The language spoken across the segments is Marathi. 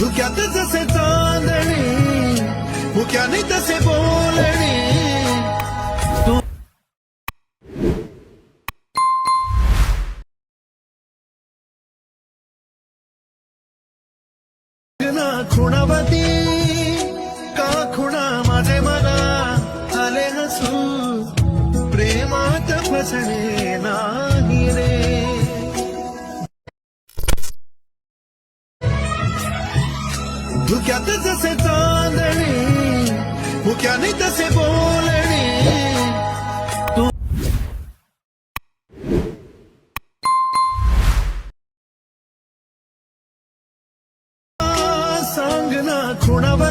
धुक्यात जसे चांदणे मुक्याने तसे बोलणे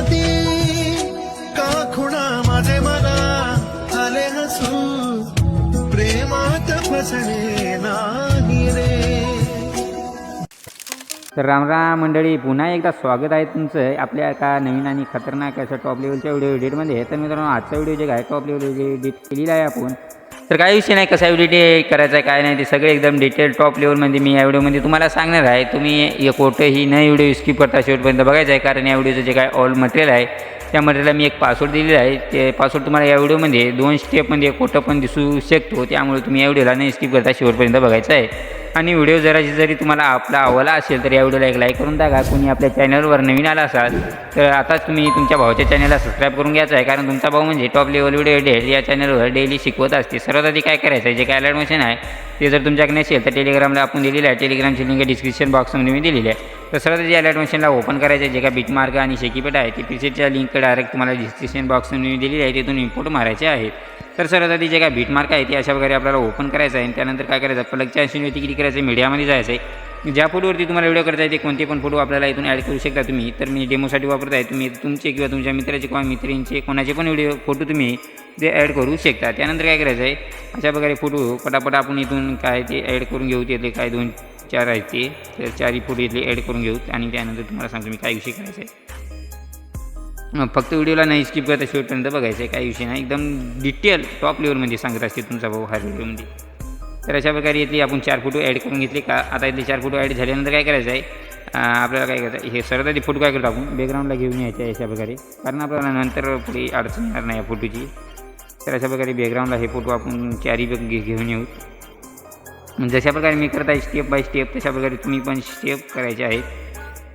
खुणावती का खुणा माझे मना आले हसू प्रेमात फसले नाही रे. तर रामराम मंडळी पुन्हा एकदा स्वागत आहे तुमचं आपल्या एका नवीन आणि खतरनाक असं टॉप लेवलच्या व्हिडिओ एडिटमध्ये तर मित्रांनो आजचा व्हिडिओ जे आहे टॉप लेवल एडिट केलेला आहे आपण तर काही विषय नाही कसा व्हिडिओ करायचा आहे काय नाही ते सगळे एकदम डिटेल टॉप लेवलमध्ये मी या व्हिडिओमध्ये तुम्हाला सांगणार आहे. तुम्ही हे कोठंही न व्हिडिओ स्किप करता शेवटपर्यंत बघायचं आहे कारण या व्हिडिओचं जे काय ऑल मटेरियल आहे त्या मटेरियलला मी एक पासवर्ड दिलेला आहे. ते पासवर्ड तुम्हाला या व्हिडिओमध्ये दोन स्टेपमध्ये कोटं पण दिसू शकतो त्यामुळे तुम्ही या व्हिडिओला नाही स्किप करता शेवटपर्यंत बघायचं आहे. आणि व्हिडिओ जरा जरी तुम्हाला आपला आवडला असेल तर या व्हिडिओला एक लाईक करून टाका. कोणी आपल्या चॅनलवर नवीन आला असाल तर आता तुम्ही तुमच्या भाऊच्या चॅनलला सबस्क्राईब करून घ्यायचं आहे. कारण तुमचा भाऊ म्हणजे टॉप लेवल व्हिडिओ डेली या चॅनलवर डेली शिकवत असते. सर्वात आधी काय करायचं आहे? जे काय ॲडमिशन आहे ते जर तुमच्याकडे नसेल तर टेलिग्रामला आपण दिलेलं आहे. टेलिग्रामची लिंक डिस्क्रिप्शन बॉक्समध्ये मी दिलेली आहे. तर सर्वात आधी ॲडमिशनला ओपन करायचं आहे. जे काय बिट मार्क आणि शेकीपेट आहे ती पीसीच्या लिंक डायरेक्ट तुम्हाला डिस्क्रिप्शन बॉक्समध्ये मी दिलेली आहे. तिथून इम्पोर्ट मारायचे आहेत तर सर्वात आधी जे काय बीट मार्क आहे ते अशा प्रकारे आपल्याला ओपन करायचं आहे. आणि त्यानंतर काय करायचं प्लगच्या ऐंशीवरती किती करायचं मीडियामध्ये जायचं आहे. ज्या फोटोवरती तुम्हाला व्हिडिओ करता येते कोणते पण फोटो आपल्याला इथून ॲड करू शकता तुम्ही. तर मी डेमोसाठी वापरत आहे. तुम्ही तुमचे किंवा तुमच्या मित्राचे किंवा मित्रींचे कोणाचे पण व्हिडिओ फोटो तुम्ही ते ॲड करू शकता. त्यानंतर काय करायचं आहे अशा प्रकारे फोटो पटापट आपण इथून काय ते ॲड करून घेऊ. ते काय दोन चार आहेत ते. तर चारही फोटो इथले ॲड करून घेऊ. आणि त्यानंतर तुम्हाला सांगतो मी काय विषय करायचा आहे. फक्त व्हिडिओला नाही स्किप करता शेवटपर्यंत बघायचं आहे काही विषय नाही. एकदम डिटेल टॉप लेवलमध्ये सांगत असते तुमचा भाऊ हर व्हिडिओमध्ये तर अशा प्रकारे इथले आपण चार फोटो ॲड करून घेतले. का आता इथले चार फोटो ॲड झाल्यानंतर काय करायचं आहे आपल्याला काय करायचं हे सर्वात आधी फोटो काय करतो आपण? बॅकग्राऊंडला घेऊन यायचं आहे अशा प्रकारे. कारण आपल्याला नंतर पुढे अडचण येणार नाही या फोटोची तर अशा प्रकारे बॅकग्राऊंडला हे फोटो आपण चारही बघ घेऊन येऊ. जशा प्रकारे मी करत आहे स्टेप बाय स्टेप तशा प्रकारे तुम्ही पण स्टेप करायचे आहेत.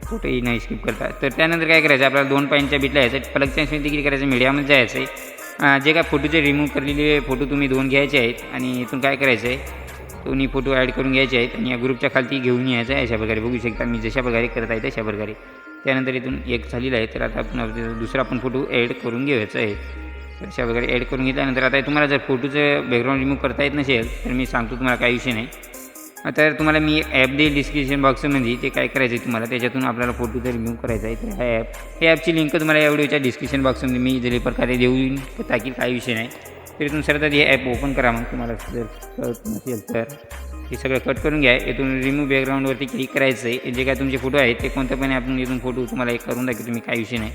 कुठेही नाही स्किप करता. तर त्यानंतर काय करायचं? आपल्याला दोन पॉईंटच्या बिटला यायचं पलकच्या किती करायचं मीडियामध्ये जायचं आहे जे काय फोटोचे रिमूव्ह केलेले फोटो तुम्ही दोन घ्यायचे आहेत आणि इथून काय करायचं आहे दोन्ही फोटो ॲड करून घ्यायचे आहेत आणि या ग्रुपच्या खालती घेऊन यायचं आहे अशा प्रकारे. बघू शकता मी जशा प्रकारे करत आहे तशा प्रकारे. त्यानंतर इथून एक झालेला आहे. तर आता आपण दुसरा पण फोटो ॲड करून घ्यायचा आहे. तर अशा प्रकारे ॲड करून घेतल्यानंतर आता तुम्हाला जर फोटोचं बॅकग्राऊंड रिमूव्ह करता येत नसेल तर मी सांगतो तुम्हाला काही विषय नाही. तर तुम्हाला मी ॲप देईल डिस्क्रिप्शन बॉक्समध्ये ते काय करायचं आहे तुम्हाला? त्याच्यातून आपल्याला फोटो जर रिमूव्ह करायचा आहे. तर हा ॲप या ॲपची लिंक तुम्हाला या व्हिडिओच्या डिस्क्रिप्शन बॉक्समध्ये मी दिले प्रकारे देऊन ताकी काही विषय नाही. तरी तुम्ही सरत हे ॲप ओपन करा मग तुम्हाला जर कळत नसेल तर. हे सगळं कट करून घ्या. इथून रिमूव्ह बॅकग्राऊंडवरती क्लिक करायचं आहे जे काय तुमचे फोटो आहेत ते कोणत्या पण आपण इथून फोटो तुम्हाला एक करून दाखवतो तुम्ही काही विषय नाही.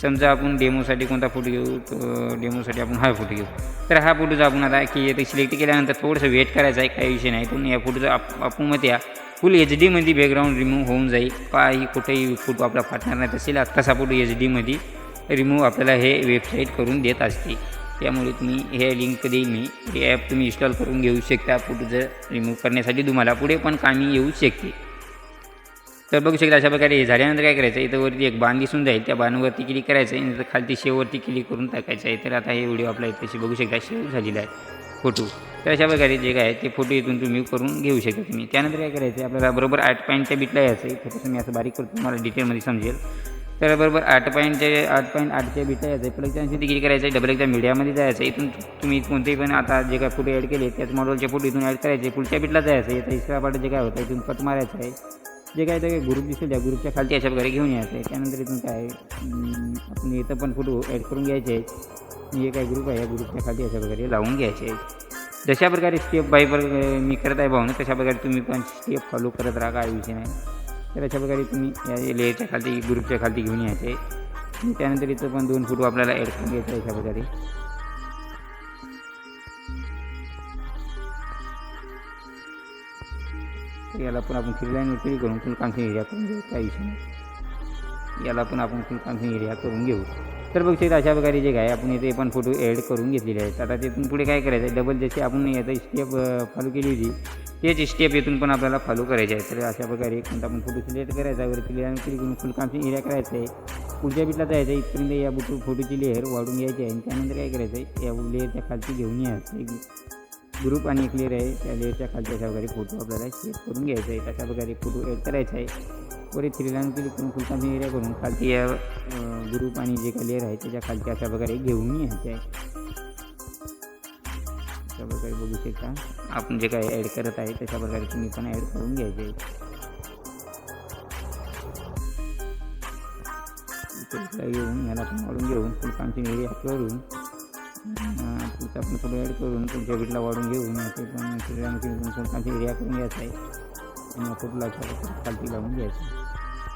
समजा आपण डेमोसाठी कोणता फोटो घेऊ तो डेमोसाठी आपण हा फोटो घेऊ. तर हा फोटोचा आपण आता की ते सिलेक्ट केल्यानंतर थोडंसं वेट करायचं आहे काही विषय नाही. पण या फोटोचा आप आपण मग या फुल एच डीमध्ये बॅकग्राऊंड रिमूव्ह होऊन जाईल. काही कुठेही फोटो आपला फाटणार नाही तसेल तसा फोटो एच डीमध्ये रिमूव्ह आपल्याला हे वेबसाईट करून देत असते. त्यामुळे तुम्ही हे लिंक देईल मी. हे ॲप तुम्ही इन्स्टॉल करून घेऊ शकता. फोटोचं रिमूव्ह करण्यासाठी तुम्हाला पुढे पण कामी येऊ शकते. तर बघू शकता अशा प्रकारे हे झाल्यानंतर काय करायचं इथं वरती एक बाण दिसून जाईल त्या बाणवरती क्लिक करायचं आहे नंतर खालती शेववरती क्लिक करून टाकायचं आहे. तर आता हे व्हिडिओ आपला इथेशी बघू शकता शेव झालेला आहे फोटो तर अशा प्रकारे जे काय आहे ते फोटो इथून तुम्ही करून घेऊ शकता तुम्ही. त्यानंतर काय करायचं आहे आपल्याला बरोबर आठ पॉईंटच्या बिटला यायचं आहे. थोडंसं मी असं बारीक करतो तुम्हाला डिटेलमध्ये समजेल. तर बरोबर आठ पॉईंटचे आठ पॉईंट आठच्या बिटला यायचं आहे. प्लगच्या ऐंशी करायचं आहे डबल एकदा मीडियामध्ये जायचं आहे. इथून तुम्ही कोणतेही पण आता जे काय फोटो ॲड केले त्याच मॉडेलचे फोटो इथून ॲड करायचे पुढच्या बिटला जायचं आहे. तर इस्क्रा जे काय होतं इथून कट मारायचं आहे. जे काय ते ग्रुप दिसेल त्या ग्रुपच्या खालती अशा प्रकारे घेऊन यायचं आहे त्यानंतर इथून काय आपण इथं पण फोटो ॲड करून घ्यायचे आहेत. हे काय ग्रुप आहे या ग्रुपच्या खाली अशा प्रकारे लावून घ्यायचे आहेत. जशा प्रकारे स्टेप बाय पर मी करत आहे भाऊन तशा प्रकारे तुम्ही पण स्टेप फॉलो करत राहा काय विषय नाही. तर अशा प्रकारे तुम्ही या लेअरच्या खालती ग्रुपच्या खालती घेऊन यायचे आहे त्यानंतर इथं पण दोन फोटो आपल्याला ॲड करून घ्यायचे आहे अशा प्रकारे. तर याला पण आपण थ्री लाईन करून फुल एरिया करून घेऊ काही विषय नाही. याला पण आपण फुल एरिया करून घेऊ. तर बघ शकता अशा प्रकारे जे काय आपण इथे पण फोटो ॲड करून घेतलेले आहेत. आता तिथून पुढे काय करायचं आहे? डबल जशी आपण याचा स्टेप फॉलो केली होती तेच स्टेप इथून पण आपल्याला फॉलो करायचे आहे तर अशा प्रकारे कोणता आपण फोटो सिलेक्ट करायचा आहे वरती क्लिअर क्लिक करून फुलकांची एरिया करायचं आहे. पुढच्या बिटला जायचं आहे. इथपर्यंत या बुटू फोटोची लेअर वाढून घ्यायची आहे. आणि त्यानंतर काय करायचं आहे? या लेअरच्या खालची घेऊन यायचं एक ग्रुप आणि एक लेअर आहे. त्या लेअरच्या खालच्या अशा वगैरे फोटो आपल्याला सेट करून घ्यायचा आहे तशा प्रकारे फोटो ॲड करायचा आहे वरील थ्री लाईन क्लिक करून फुल कॉन्फिंग एरिया करून खालती या ग्रुप आणि जे काही लेअर आहे त्याच्या खालच्या अशा प्रकारे घेऊन यायचे आहे अशा प्रकारे बघू शकता. आपण जे काही ॲड करत आहे तशा प्रकारे तुम्ही पण ॲड करून घ्यायचे आहे घेऊन याला पण वाढून घेऊन फुल कॉन्फिंग एरिया करून आपण थोडं ॲड करून पुढच्या बीटला वाढून घेऊन ते पण आणखी करून एरिया करून घ्यायचा आहे. आणि या खालती लावून घ्यायचं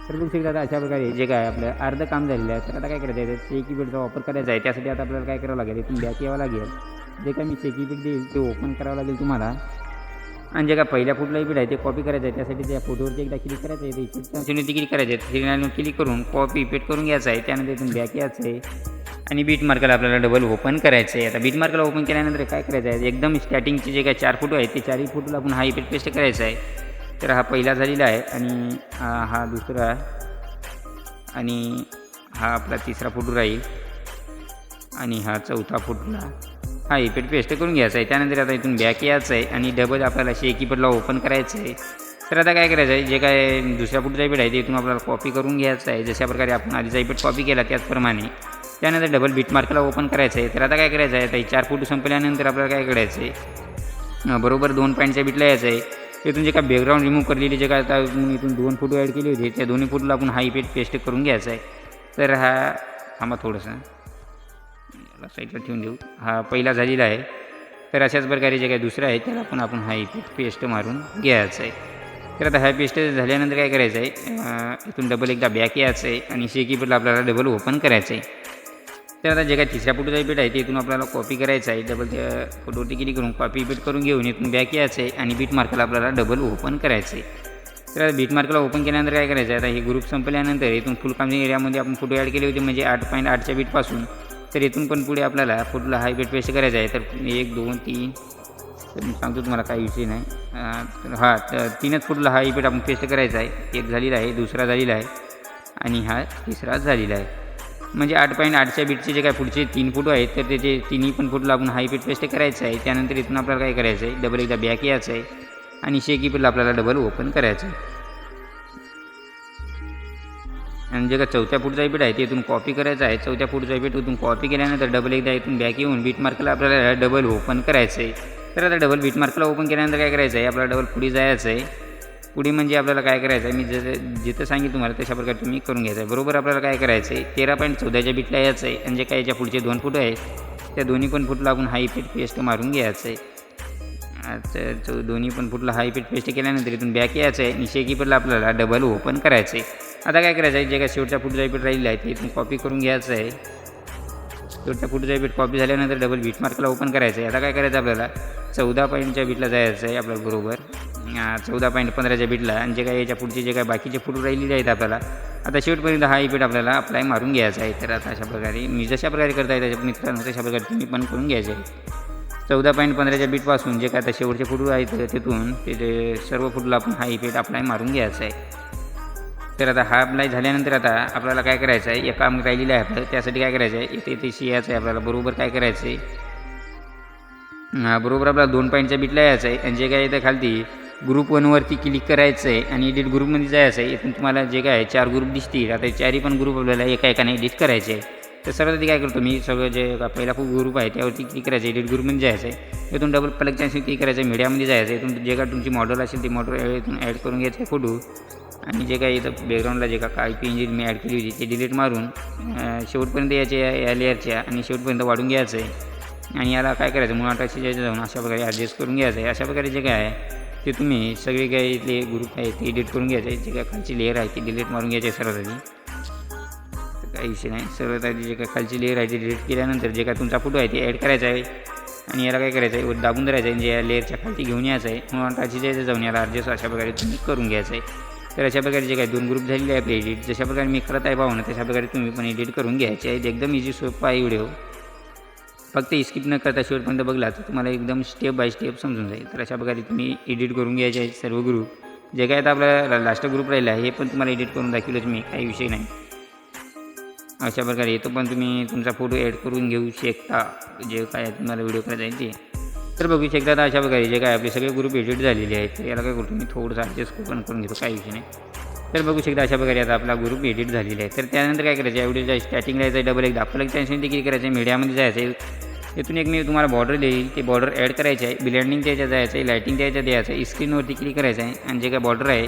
तर बघू शकता आता अशा प्रकारे जे काय आपलं अर्ध काम झालेलं आहे. तर आता काय करायचं आहे? चेकी बीटचा वापर करायचा आहे. त्यासाठी आता आपल्याला काय करावं लागेल? इथून बॅक यावं लागेल. जे काय मी चेकी बीट देईल ते ओपन करावं लागेल तुम्हाला. आणि जे काय पहिल्या कुठलाही बीट आहे ते कॉपी करायचं आहे. त्यासाठी त्या फोटोवरती एकदा क्लिक करायचं आहे. इफेक्टची क्लिक करायचं आहे. क्लिक करून कॉपी पेट करून घ्यायचं आहे. त्यानंतर इथून बॅक यायचं आहे. आणि बीट मार्कला आपल्याला डबल ओपन करायचं आहे आता बीट मार्कला ओपन केल्यानंतर काय करायचं आहे? एकदम स्टार्टिंगचे जे काय चार फोटो आहेत ते चारही फोटोला आपण हा इफेक्ट पेस्ट करायचा आहे. तर हा पहिला झालेला आहे आणि हा हा दुसरा आणि हा आपला तिसरा फोटो राहील. आणि हा चौथा फोटोला हा इफेक्ट पेस्ट करून घ्यायचा आहे. त्यानंतर आता इथून बॅक यायचं आहे आणि डबल आपल्याला शेकीपटला ओपन करायचं आहे. तर आता काय करायचं आहे? जे काय दुसऱ्या फोटोचा इफेक्ट आहे ते इथून आपल्याला कॉपी करून घ्यायचं आहे. जशा प्रकारे आपण आधीचा इफेक्ट कॉपी केला त्याचप्रमाणे त्यानंतर डबल बीट मार्कला ओपन करायचं आहे. तर आता काय करायचं आहे? आता चार फोटो संपल्यानंतर आपल्याला काय करायचं आहे? बरोबर दोन पॉईंटच्या बीटला यायचं आहे. तिथून जे काय बॅकग्राऊंड रिमूव्ह करलेली जे काय आता इथून दोन फोटो ॲड केले होते त्या दोन्ही फोटोला आपण हा इफेक्ट पेस्ट करून घ्यायचा आहे. तर हा थांबा थोडंसं. याला साईडला ठेवून देऊ. हा पहिला झालेला आहे. तर अशाच प्रकारे जे काय दुसरं आहे त्याला पण आपण हा इफेक्ट पेस्ट मारून घ्यायचा आहे. तर आता हा पेस्ट झाल्यानंतर काय करायचं आहे? इथून डबल एकदा बॅक यायचं आहे आणि शेकीपटला आपल्याला डबल ओपन करायचं आहे. तर आता जे काय तिसऱ्या फोटोचा इफेक्ट आहे ते इथून आपल्याला कॉपी करायचं आहे. डबल त्या फोटोवरती क्लिक करून कॉपी इफेक्ट करून घेऊन इथून बॅक यायचं आहे आणि बीट मार्कला आपल्याला डबल ओपन करायचं आहे. तर आता बीट मार्कला ओपन केल्यानंतर काय करायचं आहे? आता हे ग्रुप संपल्यानंतर इथून फुल एरियामध्ये आपण फोटो ॲड केले होते म्हणजे आठ पॉईंट आठच्या बीटपासून तर इथून पण पुढे आपल्याला फोटोला हाय बीट पेस्ट करायचं आहे. तर एक दोन तीन तर मी सांगतो तुम्हाला काही विषय नाही. तर हा तर तीनच फोटोला हा इफेक्ट आपण पेस्ट करायचा आहे. एक झालेला आहे दुसरा झालेला आहे आणि हा तिसरा झालेला आहे. म्हणजे आठ पॉईंट आठच्या बीटचे जे काय पुढचे तीन फोटो आहेत तर त्याचे तिन्ही पण फोटोला आपण हाय पेस्ट पेस्ट करायचं आहे. त्यानंतर इथून आपल्याला काय करायचं आहे? डबल एकदा बॅक यायचं आहे. आणि शेकीपीला आपल्याला डबल ओपन करायचं आहे. आणि जे का चौथ्या फूटचा बीट आहे ते इथून कॉपी करायचं आहे. चौथ्या फूटचा बीट इथून कॉपी केल्यानंतर डबल एकदा इथून बॅक येऊन बीट मार्कला आपल्याला डबल ओपन करायचं आहे. तर आता डबल बीट मार्कला ओपन केल्यानंतर काय करायचं आहे? आपल्याला डबल पुढे जायचं आहे. पुढे म्हणजे आपल्याला काय करायचं आहे? मी जसं जिथं सांगितलं तुम्हाला तशा प्रकारे तुम्ही करून घ्यायचं आहे. बरोबर आपल्याला काय करायचं आहे? तेरा पॉईंट चौदाच्या बीटला यायचं आहे. आणि जे काय याच्या पुढचे दोन फूट आहेत त्या दोन्ही पण फुटला आपण हाय इफेक्ट पेस्ट मारून घ्यायचं आहे. आता दोन्ही पण फुटला हाय इफेक्ट पेस्ट केल्यानंतर इथून बॅक यायचं आहे. आणि शेकीपरला आपल्याला डबल ओपन करायचं आहे. आता काय करायचं आहे? जे काय शेवटच्या फुटचा जायपीठ राहिलेला आहे ते इथून कॉपी करून घ्यायचं आहे. शेवटच्या फुटचा जायपीठ कॉपी झाल्यानंतर डबल बीट मार्कला ओपन करायचं आहे. आता काय करायचं आपल्याला? चौदा पॉईंटच्या बीटला जायचं आहे आपल्या बरोबर. चौदा पॉईंट पंधराच्या बीटला आणि जे काय याच्या पुढचे जे काय बाकीचे फुटू राहिलेले आहेत आपल्याला आता शेवटपर्यंत हा इफेक्ट आपल्याला अप्लाय मारून घ्यायचा आहे. तर आता अशा प्रकारे मी जशा प्रकारे करता येईल त्याच्या मित्रांनो तशा प्रकारे तुम्ही पण करून घ्यायचे आहे चौदा पॉईंट पंधराच्या बीटपासून जे काय आता शेवटचे फुटू आहेत तिथून ते सर्व फुटला आपण हा इफेक्ट अप्लाय मारून घ्यायचा आहे. तर आता हा अप्लाय झाल्यानंतर आता आपल्याला काय करायचं आहे? एक काम राहिलेलं आहे आपलं त्यासाठी काय करायचं आहे? इथे इथे यायचं आहे आपल्याला बरोबर काय करायचं आहे? बरोबर आपल्याला दोन पॉईंटच्या बीटला यायचं आहे. आणि जे काय इथं खालती ग्रुप वनवरती क्लिक करायचं आहे आणि एडिट ग्रुपमध्ये जायचं आहे इथून तुम्हाला जे काय आहे, चार ग्रुप दिसतील. आता चारही पण ग्रुप आपल्याला एका एकाने एडिट करायचे आहे तर सर्वात आधी काय करतो मी सगळं जे पहिला खूप ग्रुप आहे त्यावरती क्लिक करायचं आहे एडिट ग्रुपमध्ये जायचं आहे इथून डबल प्लग चान्स क्लिक करायचं मीडियामध्ये जायचं आहे इथून जे काय तुमची मॉडेल असेल ते मॉडेल इथून ॲड करून घ्यायचं आहे फोटो आणि जे काय इथं बॅकग्राऊंडला जे काय पी इंजिन मी ॲड केली होती ते डिलीट मारून शेवटपर्यंत याचे या या लेअरच्या आणि शेवटपर्यंत वाढून घ्यायचं आहे आणि याला काय करायचं मुळाटाशी जायचं जाऊन अशा प्रकारे ॲडजस्ट करून घ्यायचं आहे अशा प्रकारे जे काय आहे ते तुम्ही सगळे काय इथले ग्रुप आहे ते एडिट करून घ्यायचे जे काय खालची लेअर आहे ती डिलीट मारून घ्यायची आहे सर्वात आधी. तर काही विषय नाही. सर्वात आधी जे काय खालची लेअर आहे ती डिलीट केल्यानंतर जे काय तुमचा फोटो आहे ते ॲड करायचा आहे. आणि याला काय करायचं आहे? दाबून धरायचं आहे. जे या लेअरच्या खालती घेऊन यायचं आहे. मुळाटाशी जायचं जाऊन याला अर्जस अशा प्रकारे तुम्ही करून घ्यायचं आहे. तर अशा प्रकारे जे काय दोन ग्रुप झालेले आहे आपले एडिट जशा प्रकारे मी करत आहे पाहून तशा प्रकारे तुम्ही पण एडिट करून घ्यायचे आहेत. एकदम इझी सोपं आहे व्हिडिओ फक्त स्किप न करता शेवटपर्यंत बघला तर तुम्हाला एकदम स्टेप बाय स्टेप समजून जाईल. तर अशा प्रकारे तुम्ही एडिट करून घ्यायचे आहेत सर्व ग्रुप जे काय आता आपला लास्ट ग्रुप राहिला आहे हे पण तुम्हाला एडिट करून दाखवलंच मी काही विषय नाही. अशा प्रकारे तो पण तुम्ही तुमचा फोटो ॲड करून घेऊ शकता. जे काय तुम्हाला व्हिडिओ करायचा आहे ते. तर बघू शकता तर अशा प्रकारे जे काय आपले सगळे ग्रुप एडिट झालेले आहेत तर याला काय करतो मी थोडंसं ॲडजस्ट पण करून घेतो काही विषय नाही. तर बघू शकता अशा प्रकारे आता आपला ग्रुप एडिट झालेला आहे. तर त्यानंतर काय करायचं आहे व्हिडिओच्या स्टार्टिंगला जायचं डबल एक दाखवलं की टेन्शन देखील करायचं आहे मीडियामध्ये जायचं इथून तिथून एक मी तुम्हाला बॉर्डर देईल. ते बॉर्डर ॲड करायचं आहे. ब्लँडिंगच्या याच्यात जायचं आहे. लायटिंग त्याच्यात द्यायचं आहे. स्क्रीनवरती क्लिक करायचं आहे. आणि जे काय बॉर्डर आहे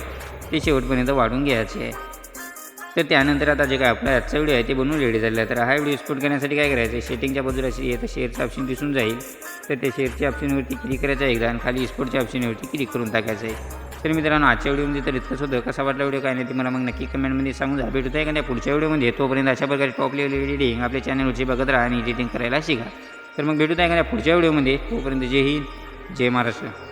ते शेवटपर्यंत वाढून घ्यायचे आहे. तर त्यानंतर आता जे काय आपला आजचा व्हिडिओ आहे ते बनवून रेडी झालेला आहे. तर हा व्हिडिओ एक्सपोर्ट करण्यासाठी काय करायचं आहे? सेटिंगच्या बाजूला अशी येतं. शेअरचं ऑप्शन दिसून जाईल. तर त्या शेअरच्या ऑप्शनवरती क्लिक करायचं आहे एकदा. आणि खाली एक्सपोर्टच्या ऑप्शनवरती क्लिक करून टाकायचं आहे. तर मित्रांनो आजच्या व्हिडिओमध्ये तर इतकंच होतं. कसा वाटला व्हिडिओ काय नाही ते मला मग नक्की कमेंटमध्ये सांगून जा. भेटत आहे का त्या पुढच्या व्हिडिओमध्ये तोपर्यंत अशा प्रकारे टॉप लेवल एडिटिंग आपल्या चॅनलवरची बघत राहा आणि एडिटिंग करायला शिका. तर मग भेटत आहे का पुढच्या व्हिडिओमध्ये. तोपर्यंत जय हिंद जय महाराष्ट्र.